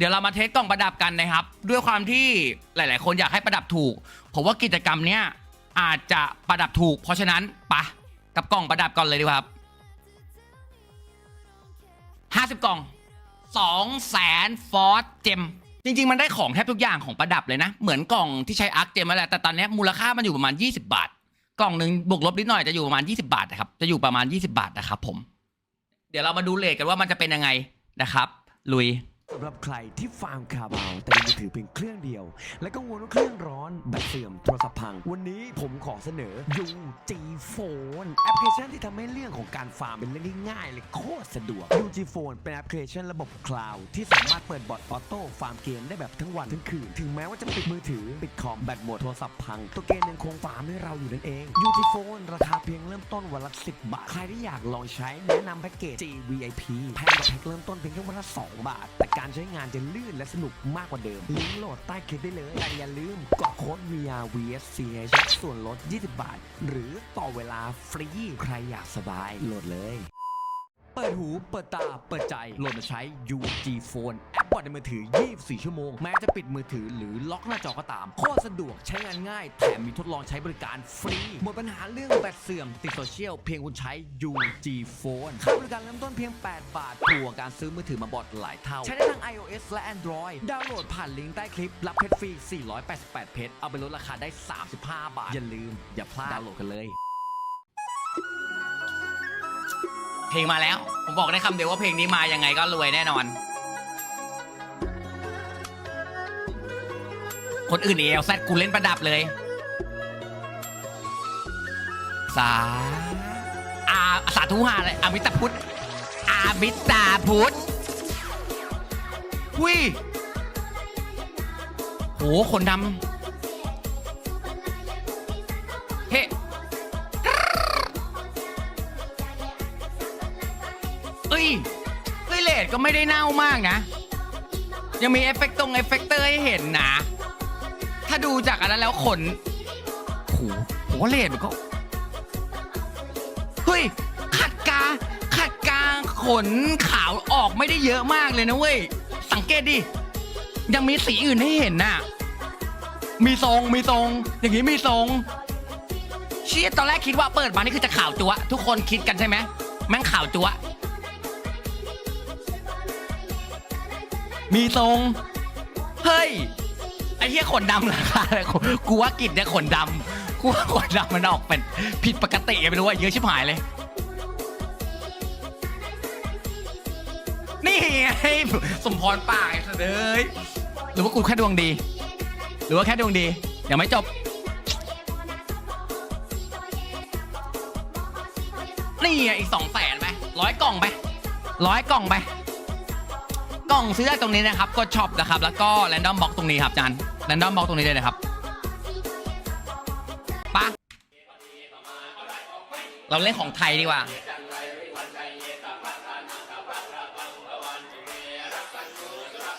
เดี๋ยวเรามาเทสกล่องประดับกันนะครับ ด้วยความที่หลาย ๆ คนอยากให้ประดับถูก ผมว่ากิจกรรมเนี้ยอาจจะประดับถูก เพราะฉะนั้นปะกับกล่องประดับก่อนเลยดีกว่าครับห้าสิบกล่องสองแสนฟอสเจมจริง ๆ มันได้ของแทบทุกอย่างของประดับเลยนะ เหมือนกล่องที่ใช้อาร์คเจมนั่นแหละแต่ตอนนี้มูลค่ามันอยู่ประมาณ 20 บาท กล่องหนึ่งบวกลบนิดหน่อยจะอยู่ประมาณ 20 บาทนะครับจะอยู่ประมาณ 20 บาทนะครับผม เดี๋ยวเรามาดูเลทกันว่ามันจะเป็นยังไงนะครับ ลุย สำหรับใครที่ฟาร์มคาบาวแต่มีมือถือเพียงเครื่องเดียว และกังวลว่าเครื่องร้อนแบตเสื่อมโทรศัพท์พัง วันนี้ผมขอเสนอ UG Phone แอปพลิเคชันที่ทำให้เรื่องของการฟาร์มเป็นเรื่องที่ง่ายและโคตรสะดวก UG Phone เป็นแอปพลิเคชันระบบคลาวด์ที่สามารถเปิดบอทออโต้ฟาร์มเกมได้แบบทั้งวันทั้งคืน ถึงแม้ว่าจะปิดมือถือปิดคอมแบตหมดโทรศัพท์พัง ตัวเกมยังคงฟาร์มให้เราอยู่นั่นเอง UG Phone ราคาเพียงเริ่มต้นวันละ10บาทใครที่อยากลองใช้แนะนำแพ็กเกจ GVIP แพงกว่าแพ็กเริ่มต้นเพียงแค่วันละ2บาทแต่การใช้งานจะลื่นและสนุกมากกว่าเดิม ลิงก์โหลดใต้คลิปได้เลย แต่อย่าลืมกดโค้ด VR VSCH ส่วนลด 20 บาท หรือต่อเวลาฟรี ใครอยากสบายโหลดเลย เปิดหู เปิดตา เปิดใจโหลดมาใช้ UG Phone แอปบอทในมือถือ 24 ชั่วโมง แม้จะปิดมือถือหรือล็อกหน้าจอก็ตาม โคตรสะดวกใช้งานง่าย แถมมีทดลองใช้บริการฟรี หมดปัญหาเรื่องแบตเสื่อม ติดโซเชียล เพียงคุณใช้ UG Phone ค่าบริการเริ่มต้นเพียง 8 บาทถูกกว่าการซื้อมือถือมาบอทหลายเท่า ใช้ได้ทั้ง iOS และ Android ดาวน์โหลดผ่านลิงก์ใต้คลิป รับเพชรฟรี 488 เพชร เอาไปลดราคาได้ 35 บาท อย่าลืม อย่าพลาดดาวน์โหลดกันเลย เพลงมาแล้ว ผมบอกได้คำเดียวว่าเพลงนี้มายังไงก็รวยแน่นอน คนอื่นเอลแซดกูเล่นประดับเลย สาอาสาธุหาเลยอามิตาพุทธอามิตาพุทธวิโหคนดำ ดก็ไม่ได้เน่ามากนะ ยังมีเอฟเฟกต์ตรงเอฟเฟกเตอร์ให้เห็นนะ ถ้าดูจากอันนั้นแล้วขนโหผมว่าเลดมันก็เฮ้ยขัดกาขัดกาขนขาวออกไม่ได้เยอะมากเลยนะเว้ย สังเกตดิ ยังมีสีอื่นให้เห็นน่ะ มีทรงมีทรง อย่างนี้มีทรงเชี่ยตอนแรกคิดว่าเปิดมานี่คือจะข่าวจัวทุกคนคิดกันใช่ไหมแม่งข่าวจัว มีทรง เฮ้ย ไอ้เหี้ยขนดำราคาอะไรกูกูว่ากิจเนี่ยขนดำกูว่าขนดำมันออกเป็นผิดปกติไม่รู้ว่าเยอะชิบหายเลย นี่ไงสมพรปากไอ้สัสเอ้ยหรือว่ากูแค่ดวงดี หรือว่าแค่ดวงดียังไม่จบ นี่ไงอีกสองแสนไปร้อยกล่องไปร้อยกล่องไป กล่องซื้อได้ตรงนี้นะครับกดช็อปนะครับแล้วก็แรนดอมบ็อกตรงนี้ครับจานแรนดอมบ็อกตรงนี้เลยนะครับปะเราเล่นของไทยดีกว่า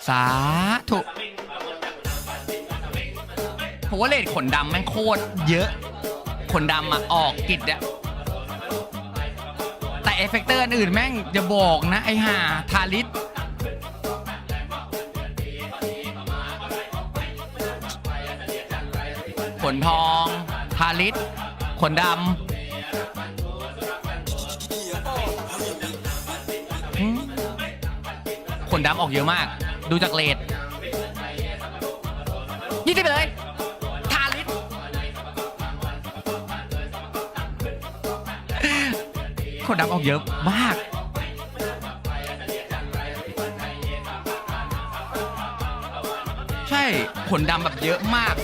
สาธุผมว่าเลดขนดำแม่งโคตรเยอะ ขนดำอะออกกิจอะแต่เอฟเฟกเตอร์อื่นแม่งจะบอกนะ ไอห่าทาริส ขนทองทาริสขนดำขนดำออกเยอะมาก ดูจากเลดยี่สิบเลยทาริสขนดำออกเยอะมากใช่ขนดำแบบเยอะมาก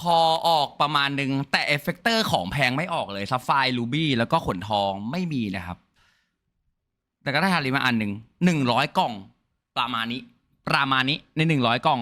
คอออกประมาณหนึ่งแต่เอฟเฟกเตอร์ของแพงไม่ออกเลยซัฟไฟรูบี้แล้วก็ขนทองไม่มีนะครับ แต่ก็ได้ฮาริมาอันหนึ่งหนึ่งร้อยกล่อง ประมาณนี้ ประมาณนี้ในหนึ่งร้อยกล่อง